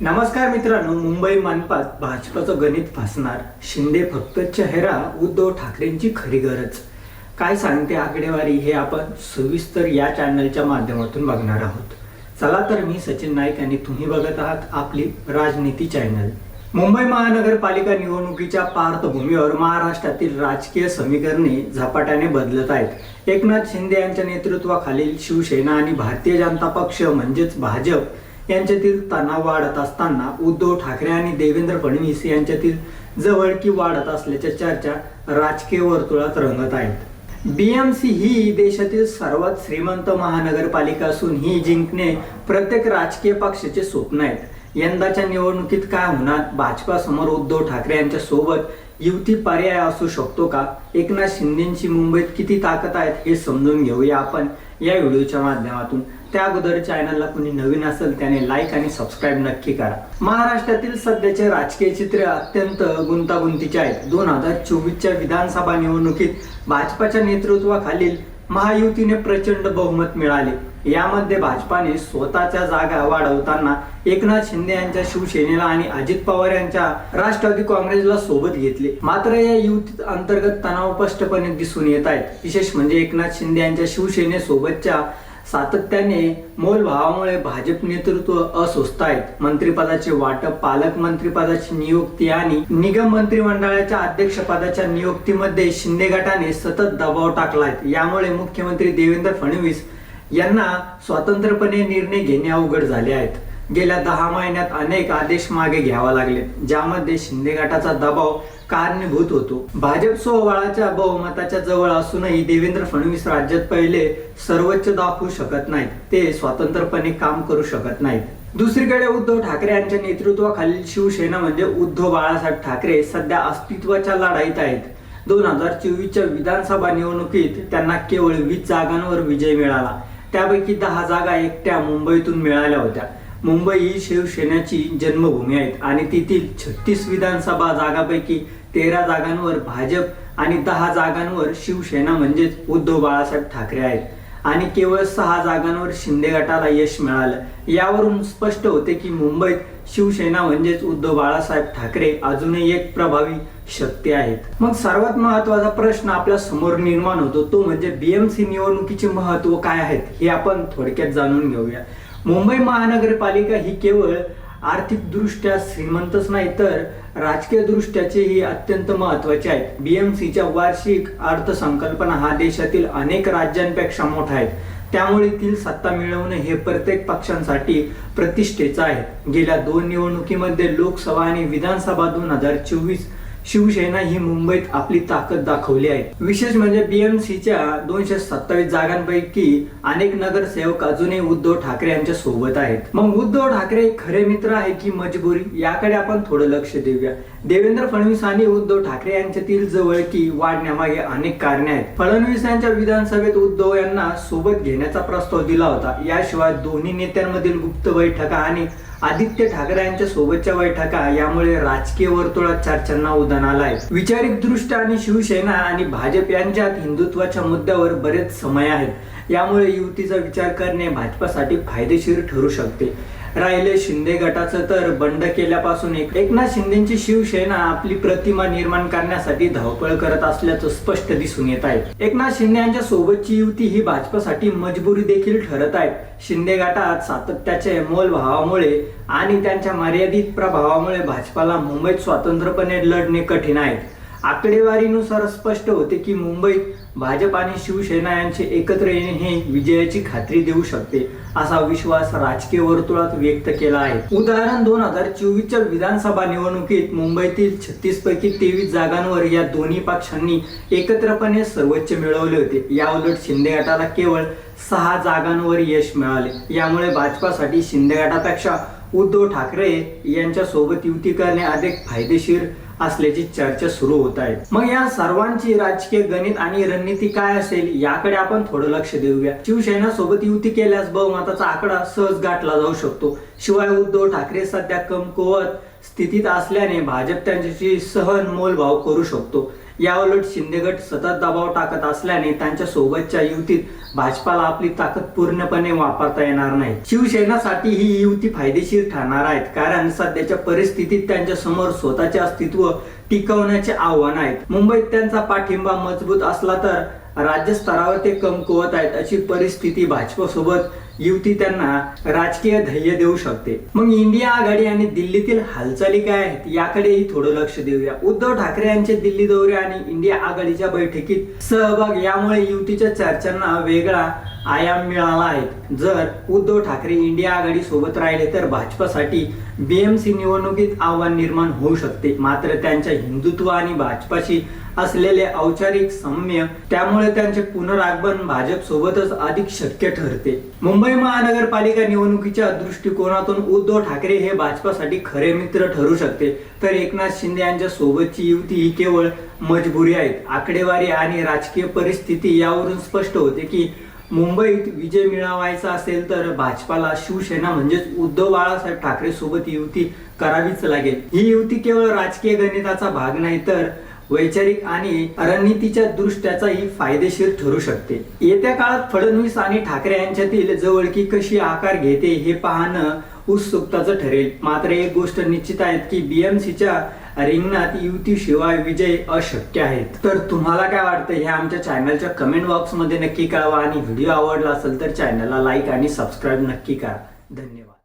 नमस्कार मित्रांनो मुंबई मनपात भाजपचं गणित फासणार. शिंदे फक्त चेहरा उद्धव ठाकरेंची खरी गरज. काय सांगते आकडेवारी हे आपण सविस्तर या चॅनलच्या माध्यमातून बघणार आहोत. चला तर मी सचिन नाईक आणि तुम्ही बघत आहात आपली राजनीती चॅनल मुंबई महानगरपालिका निवडणुकीच्या पार्श्वभूमीवर महाराष्ट्रातील राजकीय समीकरणे झपाट्याने बदलत आहेत. एकनाथ शिंदे यांच्या नेतृत्वाखालील शिवसेना आणि भारतीय जनता पक्ष म्हणजेच भाजप यांच्यातील तणाव वाढत असताना उद्धव ठाकरे आणि देवेंद्र फडणवीस यांच्यातील जवळकी वाढत असल्याच्या चर्चा राजकीय वर्तुळात रंगत आहेत. बीएमसी ही देशातील सर्वात श्रीमंत महानगरपालिका असून ही जिंकणे प्रत्येक राजकीय पक्षाचे स्वप्न आहेत. यंदाच्या निवडणुकीत काय होणार? भाजपा समोर उद्धव ठाकरे यांच्या सोबत युती पर्याय असू शकतो का? एकनाथ शिंदेची मुंबईत किती ताकद आहेत हे समजून घेऊया आपण या व्हिडिओच्या माध्यमातून. त्या अगोदर चॅनलला कोणी नवीन असेल त्याने लाईक आणि सबस्क्राईब नक्की करा. महाराष्ट्रातील सध्याचे राजकीय चित्र अत्यंत गुंतागुंतीचे आहेत. दोन हजार चोवीसच्या विधानसभा निवडणुकीत भाजपाच्या नेतृत्वाखालील महायुतीने प्रचंड बहुमत मिळाले. यामध्ये भाजपाने स्वतःच्या जागा वाढवताना एकनाथ शिंदे यांच्या शिवसेनेला आणि अजित पवार यांच्या राष्ट्रवादी काँग्रेसला सोबत घेतले. मात्र या युतीत अंतर्गत तणाव स्पष्टपणे दिसून येत आहेत. विशेष म्हणजे एकनाथ शिंदे यांच्या शिवसेनेसोबतच्या सातत्याने मोलभावामुळे भाजप नेतृत्व अस्वस्थ आहेत. मंत्रिपदाचे वाटप पालकमंत्रीपदाची नियुक्ती आणि निगम मंत्रिमंडळाच्या अध्यक्षपदाच्या नियुक्तीमध्ये शिंदे गटाने सतत दबाव टाकलाय यामुळे मुख्यमंत्री देवेंद्र फडणवीस यांना स्वतंत्रपणे निर्णय घेणे अवघड झाले आहेत. गेल्या दहा महिन्यात अनेक आदेश मागे घ्यावा लागले. ज्यामध्ये शिंदे गटाचा दबाव कारणीभूत होतो. भाजप सोहळाच्या बहुमताच्या जवळ असूनही देवेंद्र फडणवीस राज्यात पहिले सर्वोच्च दाखवू शकत नाहीत. ते स्वतंत्रपणे काम करू शकत नाहीत. दुसरीकडे उद्धव ठाकरे यांच्या नेतृत्वाखालील शिवसेना म्हणजे उद्धव बाळासाहेब ठाकरे सध्या अस्तित्वाच्या लढाईत आहेत. दोन हजार चोवीसच्या विधानसभा निवडणुकीत त्यांना केवळ वीस जागांवर विजय मिळाला. त्यापैकी दहा जागा एकट्या मुंबईतून मिळाल्या होत्या. मुंबई ही शिवसेनेची जन्मभूमी आहे आणि तेथील छत्तीस विधानसभा जागापैकी तेरा जागांवर भाजप आणि दहा जागांवर शिवसेना म्हणजेच उद्धव बाळासाहेब ठाकरे आहेत. आणि केवळ सहा जागांवर शिंदे गटाला यश मिळालं. यावरून स्पष्ट होते की मुंबईत शिवसेना म्हणजेच उद्धव बाळासाहेब ठाकरे अजूनही एक प्रभावी शक्ती आहेत. मग सर्वात महत्त्वाचा प्रश्न आपल्यासमोर निर्माण होतो तो म्हणजे बीएमसी निवडणुकीचे महत्त्व काय आहेत हे आपण थोडक्यात जाणून घेऊया. मुंबई महानगरपालिका ही केवळ आर्थिकदृष्ट्या श्रीमंतच नाही तर राजकीय दृष्ट्याचेही अत्यंत महत्त्वाचे आहेत. बीएमसीच्या वार्षिक अर्थसंकल्पना हा देशातील अनेक राज्यांपेक्षा मोठा आहे. त्यामुळे तील सत्ता मिळवणे हे प्रत्येक पक्षांसाठी प्रतिष्ठेचं आहे. गेल्या दोन निवडणुकीमध्ये लोकसभा आणि विधानसभा दोन हजार चोवीस शिवसेना ही मुंबईत आपली ताकद दाखवली आहे. विशेष म्हणजे बीएमसीच्या दोनशे सत्तावीस जागांपैकी अनेक नगरसेवक अजूनही उद्धव ठाकरे यांच्या सोबत आहेत. मग उद्धव ठाकरे खरे मित्र आहे की मजबुरी? याकडे आपण थोडं लक्ष देऊया. देवेंद्र फडणवीस आणि उद्धव ठाकरे यांच्यातील जवळकी वाढण्यामागे अनेक कारणे आहेत. फडणवीस यांच्या विधानसभेत उद्धव यांना सोबत घेण्याचा प्रस्ताव दिला होता. याशिवाय दोन्ही नेत्यांमधील गुप्त बैठका आणि आदित्य ठाकरे यांच्या सोबतच्या बैठका यामुळे राजकीय वर्तुळात चर्चांना उधाण आलाय. विचारिक दृष्ट्या आणि शिवसेना आणि भाजप यांच्यात हिंदुत्वाच्या मुद्द्यावर बरेच समय आहेत. यामुळे युतीचा विचार करणे भाजपासाठी फायदेशीर ठरू शकते. राहिले शिंदे गटाचं तर बंड केल्यापासून एक एकनाथ शिंदेची शिवसेना आपली प्रतिमा निर्माण करण्यासाठी धावपळ करत असल्याचं स्पष्ट दिसून येत आहे. एकनाथ शिंदे यांच्या सोबतची युती ही भाजपसाठी मजबुरी देखील ठरत आहे. शिंदे गटात सातत्याचे मोलभावामुळे आणि त्यांच्या मर्यादित प्रभावामुळे भाजपाला मुंबईत स्वतंत्रपणे लढणे कठीण आहे. आकडेवारीनुसार स्पष्ट होते की मुंबईत भाजप आणि शिवसेना यांचे एकत्र येणे हे विजयाची खात्री देऊ शकते असा विश्वास राजकीय वर्तुळात व्यक्त केला आहे. उदाहरण दोन हजार चोवीसच्या विधानसभा निवडणुकीत मुंबईतील छत्तीस पैकी तेवीस जागांवर या दोन्ही पक्षांनी एकत्रपणे सर्वोच्च मिळवले होते. या उलट शिंदे गटाला केवळ सहा जागांवर यश मिळाले. यामुळे भाजपासाठी शिंदे गटापेक्षा उद्धव ठाकरे यांच्या सोबत युती करणे अधिक फायदेशीर असल्याची चर्चा सुरू होत आहे. मग या सर्वांची राजकीय गणित आणि रणनीती काय असेल याकडे आपण थोडं लक्ष देऊया. शिवसेना सोबत युती केल्यास बहुमताचा आकडा सहज गाठला जाऊ शकतो. शिवाय उद्धव ठाकरे सध्या कमकुवत स्थितीत असल्याने भाजप त्यांच्याशी सहन मोलभाव करू शकतो. याउलट शिंदे गट सतत दबाव टाकत असल्याने त्यांच्या सोबतच्या युतीत भाजपाला आपली ताकद पूर्णपणे वापरता येणार नाही. शिवसेनासाठी ही युती फायदेशीर ठरणार आहेत कारण सध्याच्या परिस्थितीत त्यांच्यासमोर स्वतःचे अस्तित्व टिकवण्याचे आव्हान आहेत. मुंबईत त्यांचा पाठिंबा मजबूत असला तर राज्य स्तरावर ते कमकुवत आहेत अशी परिस्थिती भाजपसोबत युती त्यांना राजकीय धैर्य देऊ शकते. मग इंडिया आघाडी आणि दिल्लीतील हालचाली काय आहेत याकडेही थोडं लक्ष देऊया. उद्धव ठाकरे यांचे दिल्ली दौरे आणि इंडिया आघाडीच्या बैठकीत सहभाग यामुळे युतीच्या चर्चांना वेगळा आयाम मिळाला आहे. जर उद्धव ठाकरे इंडिया आघाडी सोबत राहिले तर भाजपासाठी बीएमसी निवडणुकीत आव्हान निर्माण होऊ शकते. मात्र त्यांच्या हिंदुत्व आणि भाजपाशी असलेले औपचारिक साम्य त्यामुळे त्यांचे पुनरागमन भाजप सोबतच अधिक शक्य ठरते. मुंबई महानगरपालिका निवडणुकीच्या दृष्टिकोनातून उद्धव ठाकरे हे भाजपासाठी खरे मित्र ठरू शकते. तर एकनाथ शिंदे यांच्या सोबतची युती ही केवळ मजबुरी आहेत. आकडेवारी आणि राजकीय परिस्थिती यावरून स्पष्ट होते की मुंबईत विजय मिळवायचा असेल तर भाजपाला शिवसेना म्हणजेच उद्धव बाळासाहेब ठाकरे सोबत युती करावीच लागेल. ही युती केवळ राजकीय गणिताचा भाग नाही तर वैचारिक आणि रणनीतीच्या दृष्ट्याचाही फायदेशीर ठरू शकते. येत्या काळात फडणवीस आणि ठाकरे यांच्यातील जवळकी कशी आकार घेते हे पाहणं उत्सुकताचं ठरेल. मात्र एक गोष्ट निश्चित आहे की बीएमसीच्या रिंगणात युतीशिवाय विजय अशक्य आहेत. तर तुम्हाला काय वाटतं? हे आमच्या चॅनलच्या कमेंट बॉक्समध्ये नक्की कळवा. आणि व्हिडिओ आवडला असेल तर चॅनलला लाईक आणि सबस्क्राईब नक्की करा. धन्यवाद.